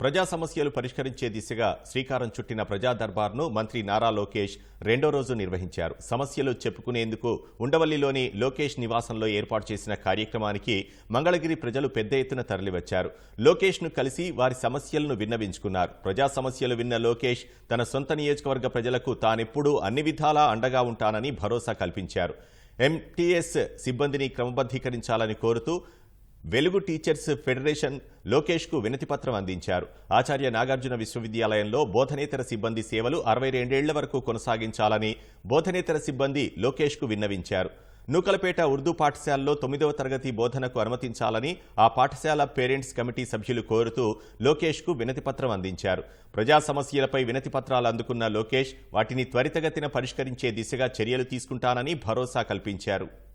ప్రజా సమస్యలు పరిష్కరించే దిశగా శ్రీకారం చుట్టిన ప్రజా దర్బార్ను మంత్రి నారా లోకేష్ రెండో రోజు నిర్వహించారు. సమస్యలు చెప్పుకునేందుకు ఉండవల్లిలోని లోకేష్ నివాసంలో ఏర్పాటు చేసిన కార్యక్రమానికి మంగళగిరి ప్రజలు పెద్ద ఎత్తున తరలివచ్చారు. లోకేష్ను కలిసి వారి సమస్యలను విన్నవించుకున్నారు. ప్రజా సమస్యలు విన్న లోకేష్ తన సొంత నియోజకవర్గ ప్రజలకు తానెప్పుడూ అన్ని విధాలా అండగా ఉంటానని భరోసా కల్పించారు. ఎంటీఎస్ సిబ్బందిని క్రమబద్ధీకరించాలని కోరుతూ వెలుగు టీచర్స్ ఫెడరేషన్ లోకేష్కు వినతిపత్రం అందించారు. ఆచార్య నాగార్జున విశ్వవిద్యాలయంలో బోధనేతర సిబ్బంది సేవలు అరవై రెండేళ్ళ వరకు కొనసాగించాలని బోధనేతర సిబ్బంది లోకేష్కు విన్నవించారు. నూకలపేట ఉర్దూ పాఠశాలలో తొమ్మిదవ తరగతి బోధనకు అనుమతించాలని ఆ పాఠశాల పేరెంట్స్ కమిటీ సభ్యులు కోరుతూ లోకేష్కు వినతిపత్రం అందించారు. ప్రజా సమస్యలపై వినతిపత్రాలు అందుకున్న లోకేష్ వాటిని త్వరితగతిన పరిష్కరించే దిశగా చర్యలు తీసుకుంటానని భరోసా కల్పించారు.